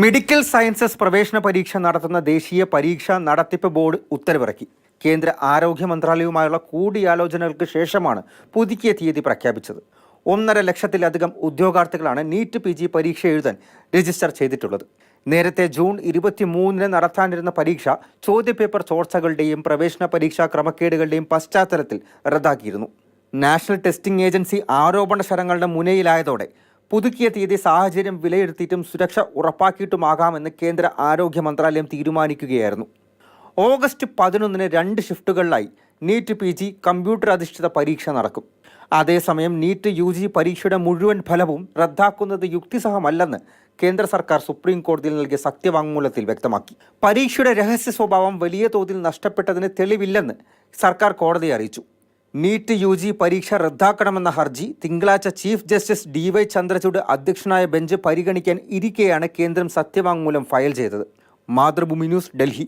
Medical sciences പ്രവേശന പരീക്ഷ നടത്തുന്ന ദേശീയ പരീക്ഷാ നടത്തിപ്പ് ബോർഡ് ഉത്തരവിറക്കി. കേന്ദ്ര ആരോഗ്യ മന്ത്രാലയവുമായുള്ള കൂടിയാലോചനകൾക്ക് ശേഷമാണ് പുതുക്കിയ തീയതി പ്രഖ്യാപിച്ചത്. ഒന്നര ലക്ഷത്തിലധികം ഉദ്യോഗാർത്ഥികളാണ് നീറ്റ് പി ജി പരീക്ഷ എഴുതാൻ രജിസ്റ്റർ ചെയ്തിട്ടുള്ളത്. നേരത്തെ ജൂൺ ഇരുപത്തിമൂന്നിന് നടത്താനിരുന്ന പരീക്ഷ ചോദ്യപേപ്പർ ചോർച്ചകളുടെയും പ്രവേശന പരീക്ഷാ ക്രമക്കേടുകളുടെയും പശ്ചാത്തലത്തിൽ റദ്ദാക്കിയിരുന്നു. നാഷണൽ ടെസ്റ്റിംഗ് ഏജൻസി ആരോപണ ശരങ്ങളുടെ മുനയിലായതോടെ പുതുക്കിയ തീയതി സാഹചര്യം വിലയിരുത്തിയിട്ടും സുരക്ഷ ഉറപ്പാക്കിയിട്ടുമാകാമെന്ന് കേന്ദ്ര ആരോഗ്യ മന്ത്രാലയം തീരുമാനിക്കുകയായിരുന്നു. ഓഗസ്റ്റ് പതിനൊന്നിന് രണ്ട് ഷിഫ്റ്റുകളിലായി നീറ്റ് പി ജി കമ്പ്യൂട്ടർ അധിഷ്ഠിത പരീക്ഷ നടക്കും. അതേസമയം നീറ്റ് യു ജി പരീക്ഷയുടെ മുഴുവൻ ഫലവും റദ്ദാക്കുന്നത് യുക്തിസഹമല്ലെന്ന് കേന്ദ്ര സർക്കാർ സുപ്രീം കോടതിയിൽ നൽകിയ സത്യവാങ്മൂലത്തിൽ വ്യക്തമാക്കി. പരീക്ഷയുടെ രഹസ്യ സ്വഭാവം വലിയ തോതിൽ നഷ്ടപ്പെട്ടതിന് തെളിവില്ലെന്ന് സർക്കാർ കോടതിയെ അറിയിച്ചു. നീറ്റ് യു ജി പരീക്ഷ റദ്ദാക്കണമെന്ന ഹർജി തിങ്കളാഴ്ച chief justice D Y Chandrachud അധ്യക്ഷനായ ബെഞ്ച് പരിഗണിക്കാൻ ഇരിക്കെയാണ് കേന്ദ്രം സത്യവാങ്മൂലം ഫയൽ ചെയ്തത്. മാതൃഭൂമി ന്യൂസ് ഡൽഹി.